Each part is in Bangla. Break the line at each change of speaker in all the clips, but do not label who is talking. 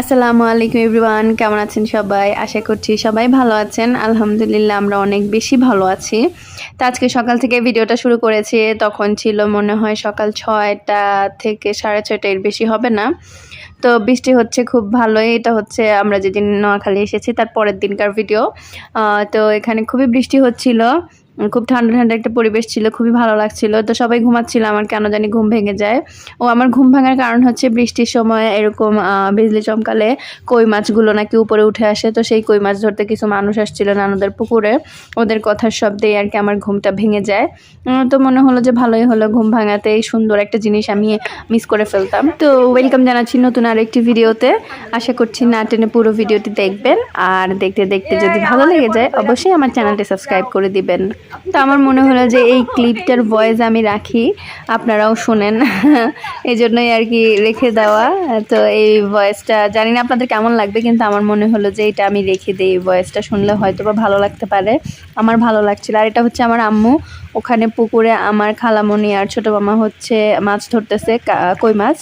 আসসালামু আলাইকুম এভরিওয়ান, কেমন আছেন সবাই? আশা করছি সবাই ভালো আছেন। আলহামদুলিল্লাহ আমরা অনেক বেশি ভালো আছি। তো আজকে সকাল থেকে ভিডিওটা শুরু করেছি। তখন ছিল মনে হয় সকাল ছয়টা থেকে সাড়ে ছয়টা এর বেশি হবে না। তো বৃষ্টি হচ্ছে খুব ভালোই। এটা হচ্ছে আমরা যেদিন নোয়াখালী এসেছি, তার পরের দিনকার ভিডিও। তো এখানে খুবই বৃষ্টি হচ্ছিল। খুব ঠান্ডা ঠান্ডা একটা পরিবেশ ছিল, খুবই ভালো লাগছিল। তো সবাই ঘুমাচ্ছিল, আমার কেন জানি ঘুম ভেঙে যায়। ও আমার ঘুম ভাঙার কারণ হচ্ছে বৃষ্টির সময় এরকম বিজলি চমকালে কই মাছগুলো নাকি উপরে উঠে আসে। তো সেই কই মাছ ধরতে কিছু মানুষ আসছিল নানুদের পুকুরে। ওদের কথার শব্দেই আর কি আমার ঘুমটা ভেঙে যায়। তো মনে হলো যে ভালোই হলো ঘুম ভাঙাতে এই সুন্দর একটা জিনিস আমি মিস করে ফেলতাম। তো ওয়েলকাম জানাচ্ছি নতুন আরেকটি ভিডিওতে আশা করছি না টেনে পুরো ভিডিওটি দেখবেন। আর দেখতে দেখতে যদি ভালো লেগে যায়, অবশ্যই আমার চ্যানেলটি সাবস্ক্রাইব করে দিবেন। তো আমার মনে হলো যে এই ক্লিপটার ভয়েস আমি রাখি, আপনারাও শোনেন। এই জন্যই আর কি রেখে দেওয়া। তো এই ভয়েসটা, জানি না আপনাদের কেমন লাগবে, কিন্তু আমার মনে হলো যে এটা আমি রেখে দিই, এই ভয়েসটা শুনলে হয়তো বা ভালো লাগতে পারে। আমার ভালো লাগছিল। আর এটা হচ্ছে আমার আম্মু। ওখানে পুকুরে আমার খালামণি আর ছোটো মামা হচ্ছে মাছ ধরতেছে কই মাছ?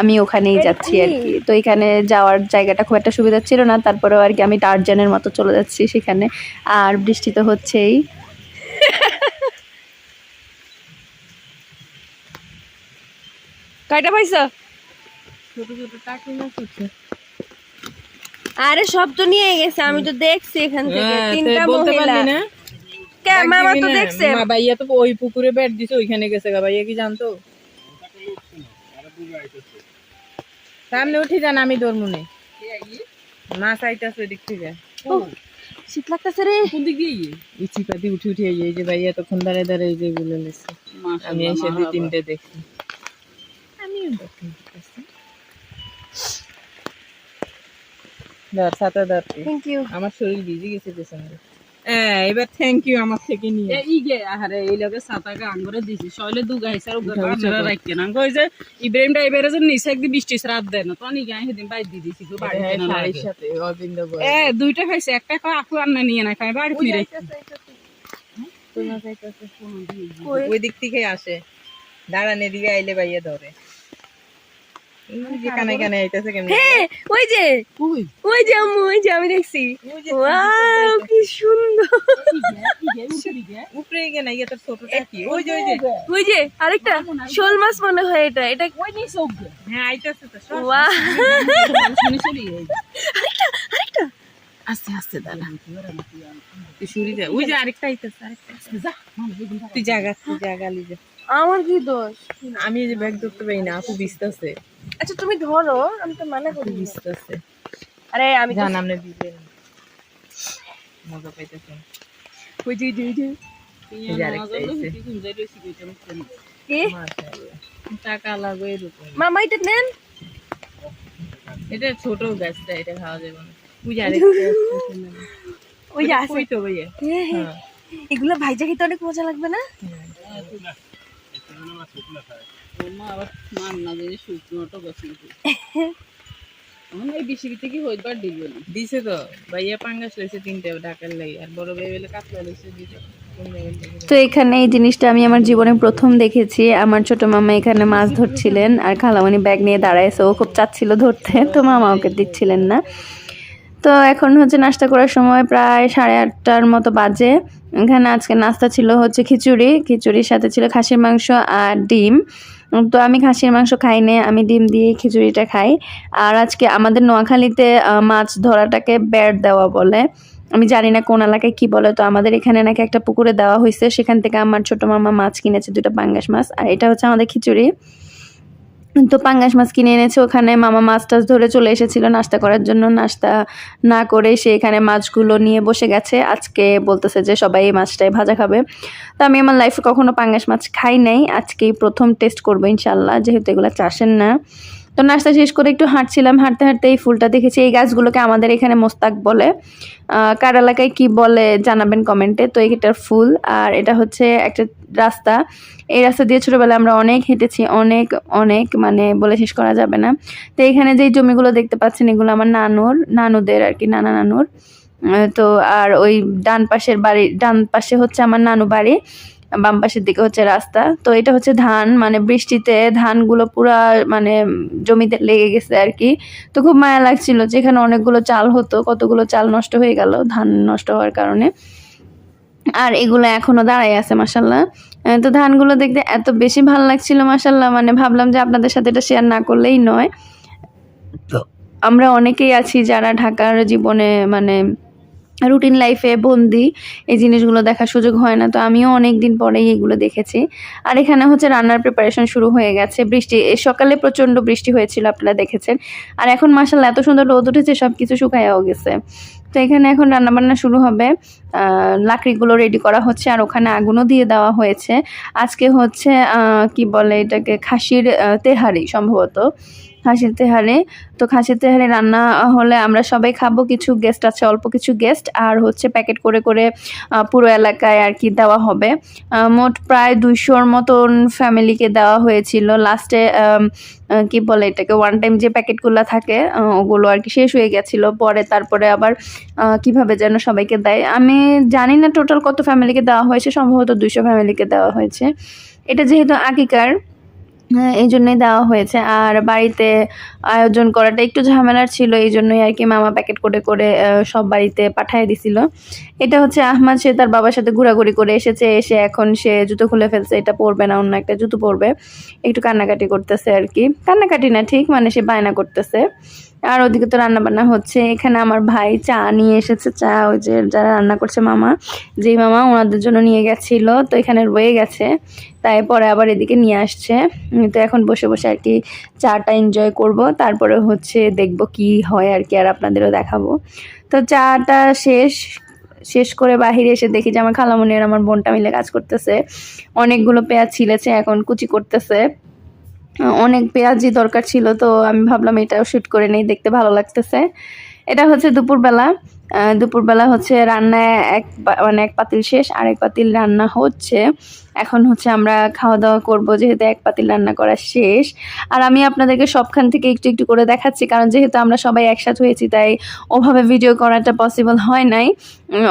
আমি ওখানেই যাচ্ছি আর কি। তো এখানে যাওয়ার জায়গাটা খুব একটা সুবিধা ছিল না। তারপরেও আর কি আমি টার্জানের মতো চলে যাচ্ছি সেখানে। আর বৃষ্টি তো হচ্ছেই।
কয়টা পাইছ?
ছোট ছোট টাকি মাছ হচ্ছে
আরে সব তো নিয়ে গেছে আমি তো দেখছি এখান থেকে।
হ্যাঁ,
তিনটা মহিলা। কে মামা তো দেখছে।
মা ভাইয়া তো ওই পুকুরে ব্যাট দিছে ওইখানে গেছে গা। ভাইয়া কি জানতো? সামনে উঠি যান আমি তোর মনে মাছ আইতাছে ওই দিক থেকে
শীত লাগতেছে রে।
এই চিপাতি উঠি উঠি এই যে ভাইয়া তখন দাঁড়ায় দাঁড়ায় এই যে গুলো নিচ্ছে আমি এসে দুই তিনটে দেখছি। দেখি ধর তুই।
থ্যাংক ইউ
আমার শরীর ভিজে গেছে পেছনে। হ্যাঁ এবার থ্যাংক ইউ আমার থেকে নিয়ে।
ইগে আহারে এই লগে সাতাকে আঙ্গুরে দিছি। শৈলে রাখতে না। কই যে ইব্রাহিম ড্রাইভারে যে বৃষ্টি রাত দেয় না তখন ইগে সেদিন বাইর দি দিছি তো বাড়ি
হ্যাঁ,
না
সাথে অবিন্দ বয়।
এ দুইটা খাইছে একটা কয় আপু আর না নিয়ে না খাই বাড়ি রাখি।
ওই দিক থেকে আসে। দাঁড়ান এদিকে আইলে ভাইয়া ধরে এই যে কানে কানে আইতাছে কেমন
হ্যাঁ ওই যে ওই যে আম্মু ওই যে আমি দেখছি। ওয়াও কি সুন্দর।
উপরে গিয়ে না ছোটটা কি? ওই যে ওই যে।
ওই যে আরেকটা শোল মাছ মনে হয় এটা এটা
ওই নি সব
হ্যাঁ আইতাছে তো সব
ওয়াও।
শুনে চলি
আস্তে আস্তে দাঁড়া। তুই শুরি যা। ওই যে আরেকটা আইতাছে আরেকটা যা তুই জাগা তুই জাগা লি
আমার কি দোষ?
আমি এই যে ব্যাগ ধরতে পারি না আপু বিস্তাছে।
আচ্ছা তুমি ধরো আমি তো মানা করি।
বিস্তাছে
আরে আমি
জান আপনি দিবেন মজা পাইতেছেন।
ওই যে যে, যে। মামা এটা নেন।
এটা ছোট গাছটা এটা খাওয়া যাবে না। ওই যে আরেকটা
ওই যে আছে।
ওই তো ভাইয়া?
হ্যাঁ, হ্যাঁ।
হ্যাঁ।
এগুলো ভাইজা খেতে অনেক মজা লাগবে না?
আবার মান না জানি শুকনোটো গেছে আমার এই বেশি থেকে হইবার দিবে না।
দিছে তো ভাইয়া পাঙ্গাস লইছে তিনটে ঢাকার লাগি আর বড় ভাই বেলে কাতলা লইছে দিছে কোন জায়গায় থেকে?
তো এখানে এই জিনিসটা আমি আমার জীবনে প্রথম দেখেছি। আমার ছোট মামা এখানে মাছ ধরছিলেন আর খালামণি ব্যাগ নিয়ে দাঁড়াইছে। ও খুব চাচ্ছিল ধরতে তো মামা ওকে দিচ্ছিলেন না। তো এখন হচ্ছে নাস্তা করার সময় প্রায় সাড়ে আটটার মতো বাজে। এখানে আজকে নাস্তা ছিল হচ্ছে খিচুড়ি, খিচুড়ির সাথে ছিল খাসির মাংস আর ডিম। তো আমি খাসির মাংস খাই না, আমি ডিম দিয়ে খিচুড়িটা খাই। আর আজকে আমাদের নোয়াখালীতে মাছ ধরাটাকে ব্যাট দেওয়া বলে। আমি জানি না কোন এলাকায় কি বলে, তো আমাদের এখানে নাকি একটা পুকুরে দেওয়া হয়েছে সেখান থেকে আমার ছোট মামা মাছ কিনেছে দুটো পাঙ্গাস মাছ। আর এটা হচ্ছে আমাদের খিচুড়ি। তো পাঙ্গাস মাছ কিনে এনেছে, ওখানে মামা মাছ টাছ ধরে চলে এসেছিল নাস্তা করার জন্য। নাস্তা না করে সে এখানে মাছগুলো নিয়ে বসে গেছে। আজকে বলতেছে যে সবাই এই মাছটাই ভাজা খাবে। তো আমি আমার লাইফে কখনো পাঙ্গাস মাছ খাই নাই। আজকেই প্রথম টেস্ট করব ইনশাল্লাহ যেহেতু এগুলো চাষের না। তো নাস্তা শেষ করে একটু হাঁটছিলাম, হাঁটতে হাঁটতে এই ফুলটা দেখেছি। এই গাছগুলোকে আমাদের এখানে মোস্তাক বলে। কার এলাকায় কী বলে জানাবেন কমেন্টে। তো এটার ফুল আর এটা হচ্ছে একটা রাস্তা। এই রাস্তা দিয়ে ছোটোবেলায় আমরা অনেক হেঁটেছি, অনেক অনেক মানে বলে শেষ করা যাবে না। তো এখানে যেই জমিগুলো দেখতে পাচ্ছেন, এগুলো আমার নানুর, নানুদের আর কি, নানা নানুর। তো আর ওই ডান পাশের বাড়ি, ডান পাশে হচ্ছে আমার নানু বাড়ি। বাম পাশের দিকে হচ্ছে রাস্তা। তো এটা হচ্ছে ধান মানে বৃষ্টিতে ধানগুলো পুরা মানে জমিতে লেগে গেছে আর কি তো খুব মায়া লাগছিল যেখানে অনেকগুলো চাল হতো কতগুলো চাল নষ্ট হয়ে গেল ধান নষ্ট হওয়ার কারণে। আর এগুলো এখনও দাঁড়াই আছে মাসাল্লাহ তো ধানগুলো দেখতে এত বেশি ভালো লাগছিল মাসাল্লাহ মানে ভাবলাম যে আপনাদের সাথে এটা শেয়ার না করলেই নয়। তো আমরা অনেকেই আছি যারা ঢাকার জীবনে মানে রুটিন লাইফে বন্দি, এই জিনিসগুলো দেখার সুযোগ হয় না। তো আমিও অনেক দিন পরেই এগুলো দেখেছি। আর এখানে হচ্ছে রান্নার প্রিপারেশন শুরু হয়ে গেছে। বৃষ্টি সকালে প্রচণ্ড বৃষ্টি হয়েছিল, আপনারা দেখেছেন। আর এখন মাসাল্লাহ এত সুন্দর রোদ উঠেছে সব কিছু শুকায়াও গেছে। তো এখানে এখন রান্নাবান্না শুরু হবে। লাকড়িগুলো রেডি করা হচ্ছে, আর ওখানে আগুনও দিয়ে দেওয়া হয়েছে। আজকে হচ্ছে কি বলে এটাকে, খাসির তেহারি সম্ভবত। খাসির তেহারে। তো খাসির তেহারি রান্না হলে আমরা সবাই খাব কিছু গেস্ট আছে অল্প কিছু গেস্ট আর হচ্ছে প্যাকেট করে করে পুরো এলাকায় আর কি দেওয়া হবে। মোট প্রায় দুইশোর মতন ফ্যামিলিকে দেওয়া হয়েছিল। লাস্টে কি বলে এটাকে ওয়ান টাইম যে প্যাকেটগুলো থাকে ওগুলো আর কি শেষ হয়ে গেছিল। পরে তারপরে আবার কীভাবে যেন সবাইকে দেয়। আমি জানি না টোটাল কত ফ্যামিলিকে দেওয়া হয়েছে সম্ভবত দুইশো ফ্যামিলিকে দেওয়া হয়েছে। এটা যেহেতু আকিকার হ্যাঁ, এই জন্যই দেওয়া হয়েছে। আর বাড়িতে আয়োজন করাটা একটু ঝামেলার ছিল, এই জন্যই আর কি মামা প্যাকেট করে করে সব বাড়িতে পাঠিয়ে দিছিল। এটা হচ্ছে আহমাদ, সে তার বাবার সাথে ঘোরাঘুরি করে এসেছে, এসে এখন সে জুতো খুলে ফেলছে, এটা পরবে না, অন্য একটা জুতো পরবে। একটু কান্নাকাটি করতেছে আর কি। কান্নাকাটি না, ঠিক মানে সে বায়না করতেছে। আর ওদিকে তো রান্না বান্না হচ্ছে। এখানে আমার ভাই চা নিয়ে এসেছে, চা ওই যে যারা রান্না করছে মামা। যেই মামা ওনাদের জন্য নিয়ে গেছিল, তো এখানে রয়ে গেছে। তাই পরে আবার এদিকে নিয়ে আসছে। তো এখন বসে বসে আর কি চাটা এনজয় করব। তারপরে হচ্ছে দেখব কি হয় আর কি, আর আপনাদেরও দেখাবো। তো চাটা শেষ শেষ করে বাহিরে এসে দেখি যে আমার খালামণি আর আমার বোনটা মিলে কাজ করতেছে। অনেকগুলো পেঁয়াজ ছিলেছে এখন কুচি করতেছে। অনেক পেঁয়াজি দরকার ছিল, তো আমি ভাবলাম এটাও শ্যুট করে নেই, দেখতে ভালো লাগতেছে। এটা হচ্ছে দুপুরবেলা। দুপুরবেলা হচ্ছে রান্না এক মানে এক পাতিল শেষ আর এক পাতিল রান্না হচ্ছে। এখন হচ্ছে আমরা খাওয়া দাওয়া করব, যেহেতু এক পাতিল রান্না করা শেষ। আর আমি আপনাদেরকে সবখান থেকে একটু একটু করে দেখাচ্ছি, কারণ যেহেতু আমরা সবাই একসাথে হয়েছি, তাই ওভাবে ভিডিও করাটা পসিবল হয় নাই।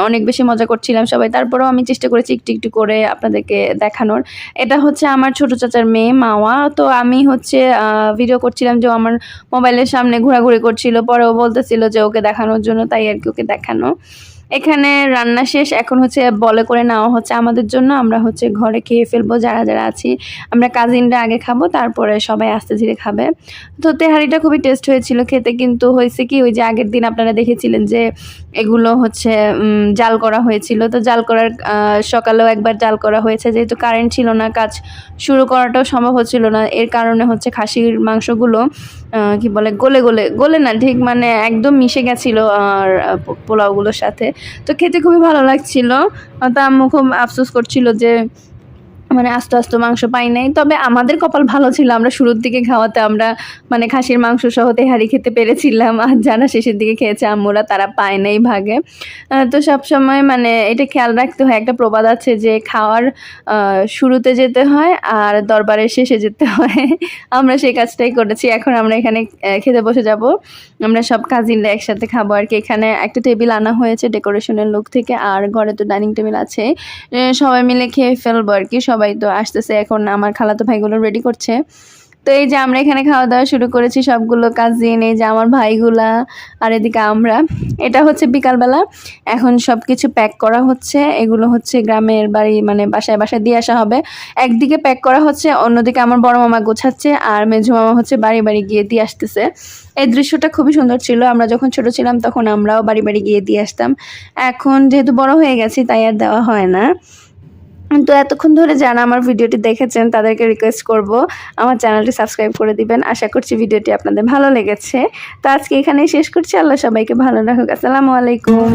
অনেক বেশি মজা করছিলাম সবাই। তারপরেও আমি চেষ্টা করেছি একটু একটু করে আপনাদেরকে দেখানোর। এটা হচ্ছে আমার ছোট চাচার মেয়ে, মাওয়া। তো আমি হচ্ছে ভিডিও করছিলাম যে আমার মোবাইলের সামনে ঘোরাঘুরি করছিল, পরে ও বলতেছিল যে ওকে দেখানোর জন্য, তাই আর কি ওকে দেখানো। এখানে রান্না শেষ। এখন হচ্ছে বলে করে নেওয়া হচ্ছে আমাদের জন্য। আমরা হচ্ছে ঘরে খেয়ে ফেলব, যারা যারা আছি। আমরা কাজিনরা আগে খাব, তারপরে সবাই আস্তে ধীরে খাবে। তো তেহারিটা খুবই টেস্ট হয়েছিল খেতে, কিন্তু হয়েছে কি, ওই যে আগের দিন আপনারা দেখেছিলেন যে এগুলো হচ্ছে জাল করা হয়েছিল। তো জাল করার সকালেও একবার জাল করা হয়েছে। যেহেতু কারেন্ট ছিল না, কাজ শুরু করাটাও সম্ভব হচ্ছিল না। এর কারণে হচ্ছে খাসির মাংসগুলো কি বলে, গলে গলে গলে না, ঠিক মানে একদম মিশে গেছিল, আর পোলাওগুলোর সাথে। তো খেতে খুবই ভালো লাগছিল। তা আম্মু খুব আফসোস করছিল যে মানে আস্তে আস্তে মাংস পাই নাই। তবে আমাদের কপাল ভালো ছিল। আমরা শুরুর দিকে খাওয়াতে আমরা মানে খাসির মাংস সহ তেহারি খেতে পেরেছিলাম। আর যারা শেষের দিকে খেয়েছে আম্মুরা, তারা পায় নাই ভাগে। তো সব সময় মানে এটা খেয়াল রাখতে হয়। একটা প্রবাদ আছে যে খাওয়ার শুরুতে যেতে হয় আর দরবারের শেষে যেতে হয়। আমরা সেই কাজটাই করেছি। এখন আমরা এখানে খেতে বসে যাব। আমরা সব কাজিনরা একসাথে খাব। আর কি এখানে একটা টেবিল আনা হয়েছে ডেকোরেশনের লোক থেকে। আর ঘরে তো ডাইনিং টেবিল আছে। সবাই মিলে খেয়ে ফেলব আর কি। সবাই তো আসতেছে এখন, আমার খালাতো ভাইগুলো রেডি করছে। তো এই যে আমরা এখানে খাওয়া দাওয়া শুরু করেছি, সবগুলো কাজিন এই যে আমার ভাইগুলা আর এদিকে আমরা। এটা হচ্ছে বিকালবেলা, এখন সব কিছু প্যাক করা হচ্ছে। এগুলো হচ্ছে গ্রামের বাড়ি মানে বাসায় বাসায় দিয়ে আসা হবে। একদিকে প্যাক করা হচ্ছে, অন্যদিকে আমার বড় মামা গোছাচ্ছে আর মেঝু মামা হচ্ছে বাড়ি বাড়ি গিয়ে দিয়ে আসতেছে। এই দৃশ্যটা খুবই সুন্দর ছিল, আমরা যখন ছোট ছিলাম তখন আমরাও বাড়ি বাড়ি গিয়ে দিয়ে আসতাম। এখন যেহেতু বড় হয়ে গেছি, তাই আর দেওয়া হয় না। তো এতক্ষণ ধরে যারা আমার ভিডিওটি দেখেছেন, তাদেরকে রিকোয়েস্ট করব, আমার চ্যানেলটি সাবস্ক্রাইব করে দিবেন। আশা করছি ভিডিওটি আপনাদের ভালো লেগেছে। তো আজকে এখানেই শেষ করছি। আল্লাহ সবাইকে ভালো রাখুক। আসসালামু আলাইকুম।